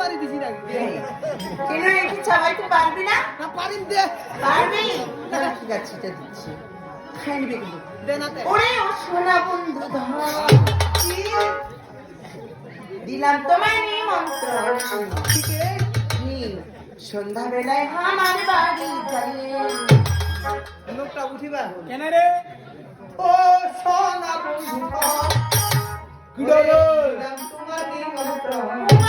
বাড়ি দিছি না। কেন একটু চাবাইতে পারবি না? না পারিম দে। পারবি? দাঁড়া ঠিক আছে এটা দিচ্ছি। খাই নিবি কিন্তু। দে না তে ওরে ও সোনা বন্ধু ধর দিলাম তোমায় নিমন্ত্রণ। নীল সন্ধ্যাবেলায় আমার বাড়ি যাবে লোকটা উঠিবা। কেন রে? ও সোনা বন্ধু তোমার নিমন্ত্রণ।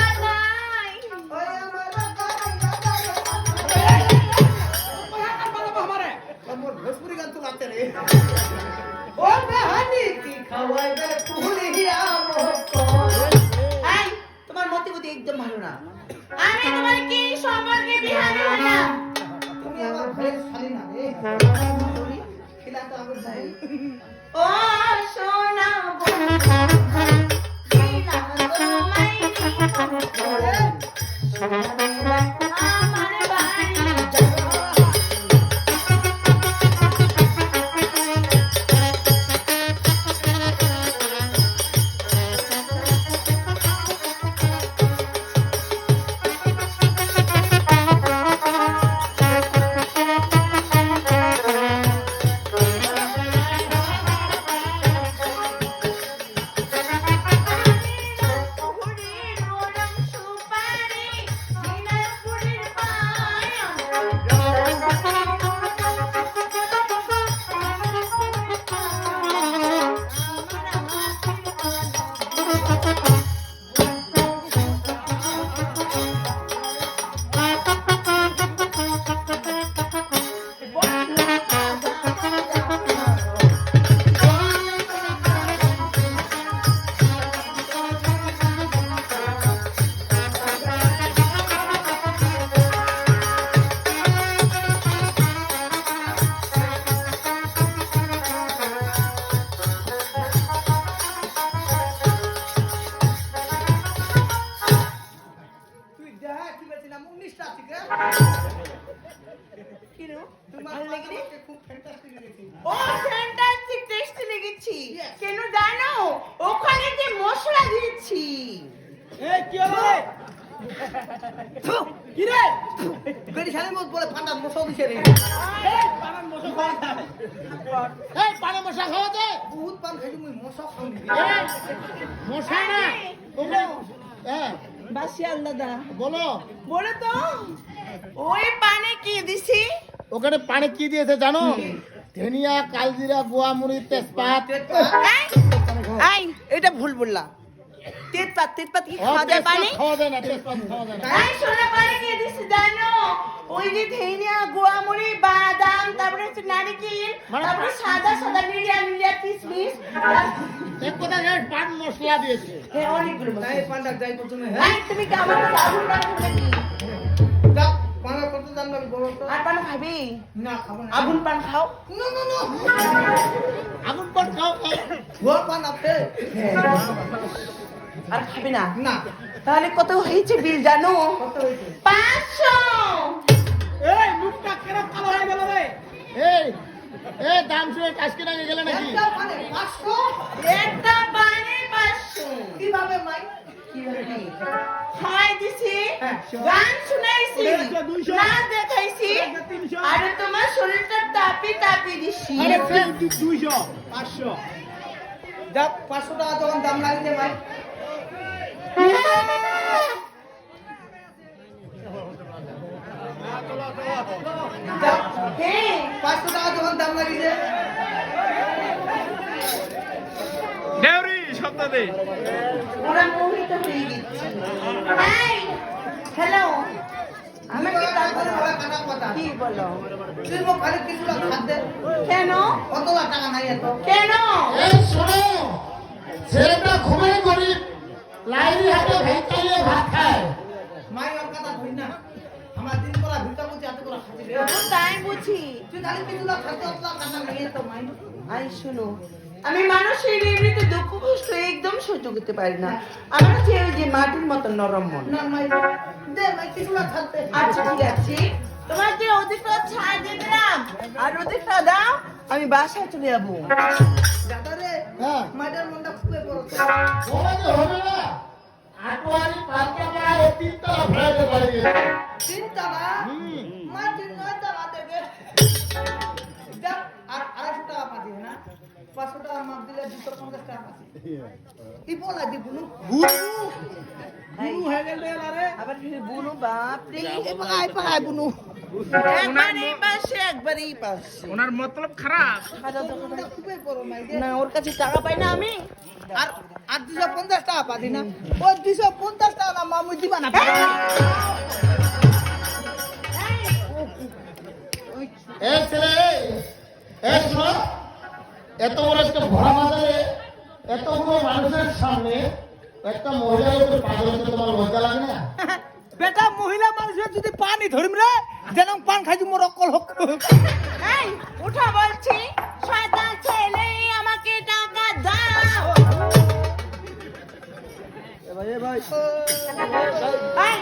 আমি তোমার কি সম্পর্কে বিহার না ও ফ্যান্টাস্টিক টেস্টি লেগেছি। কেন জানো ওখানে যে মশলা দিয়েছি। কি হলো রে? কি রে? মত বলে মশা দিছে রে। এই পানার মশা খাওয়া যায়। এই পানা মশা খাওয়া যায়। বহুত পান খাইছি মুই মশা খাওনি মশা না। তোমরা হ্যাঁ। বাসি দাদা বলো। বলে তো। ওই পানে কি দিছি? ওখানে পানি কি দিয়েছে জানো? ধনিয়া কালজিরা গোয়ামুড়ি তেজপাত। এটা ভুল বললা। তেজপাত তেজপাত কি খাওয়া যায় পানি? খাওয়া যায় না তেজপাত খাওয়া যায় না। এই সোনা পানি কি দিছি জানো? ওই যে ধনিয়া গোয়ামুড়ি বাদাম তারপরে হচ্ছে নারকেল মানে- তারপরে সাদা সাদা নিরিয়া নিরিয়া কিশমিশ এক কথা জানো, পান মশলা দিয়েছে। হ্যাঁ অনেকগুলো মশলা। পান্ডা যাই প্রথমে এই, তুমি কি আমার কাছে আগুন রাখবে নাকি যা পান্ডা কত দাম লাগবে বলো তো। আর পান খাবি? না খাব না। আগুন পান খাও। No no no. আগুন পান খাও পান আছে। আর খাবি না? না। তাহলে কত হয়েছে বিল জানো? কত হয়েছে? পাঁচশো! এই মুখটা কেরম কালো হয়ে গেল রে? এই এই দাম শুনে কাজকে গেলে নাকি? একটা 500 একটা পানি পাঁচশো। কীভাবে মাই? কীভাবে? দিছি। হ্যাঁ। গান শুনাইছি। নাচ দেখাইছি। আর তোমার শরীরটা তাপি তাপি দিছি। আরে দু- দু- দুইশো পাঁচশো। যা 500 টাকা যখন দাম লাগিছে ভাই যা হ্যাঁ 500 টাকা যখন দাম লাগিছে নেউরি ওরা মোহিত হয়ে গেছে। হ্যালো আমি কি তারপরে বলা? কাটা কথা কি বলো? তুই মো খালি কিছু লাখ খাদ কেন? কত টাকা নাই এত কেন? এই শোনো। ছেলেটা ঘুমিয়ে গরিব লাইনি হাতে ভাত ভাত খায়। মাই ওর কথা ধরি না। আমার দিন করা ভিটা বুঝি এত খাচ্ছি তাই বুঝি। তুই খালি কিছু খাদ দে অত টাকা নাই এত মাই আই শোনো আমি মানুষের এমনিতে দুঃখ কষ্ট একদম সহ্য করতে পারি না। আমার যে ওই যে মাটির মতো নরম মন। আচ্ছা ঠিক আছে। তোমার যে অধিকটা ছাড় দিয়ে দিলাম আর অধিকটা দাও আমি বাসায় চলে যাব। দাদা রে হ্যাঁ। মাইটার মনটা খুলে পড়ো হবে না। হবে না আটোয়ারি পাঁচ টাকা কি বলা দি বুনু। বুনু। হয়ে গেল আরে আবার ফির বুনু বাপ রে পাকায় পাকায় বুনু। একবার এই পাশে একবার এই ওনার মতলব খারাপ। না ওর কাছে টাকা পাই না আমি। আর আর দুশো পঞ্চাশ টাকা না। ওই দুশো পঞ্চাশ টাকা না মামু দিবা না। ছেলে এত বড় একটা ভরা এতগুলো মানুষের সামনে একটা মহিলার উপর পাগল হতে তোমার লজ্জা লাগে না? বেটা মহিলা মানুষের যদি পানি ধরিম রে যেন পান খাইছি মোর অকল হোক। এই উঠা বলছি শয়তান ছেলে আমাকে টাকা দাও। এই,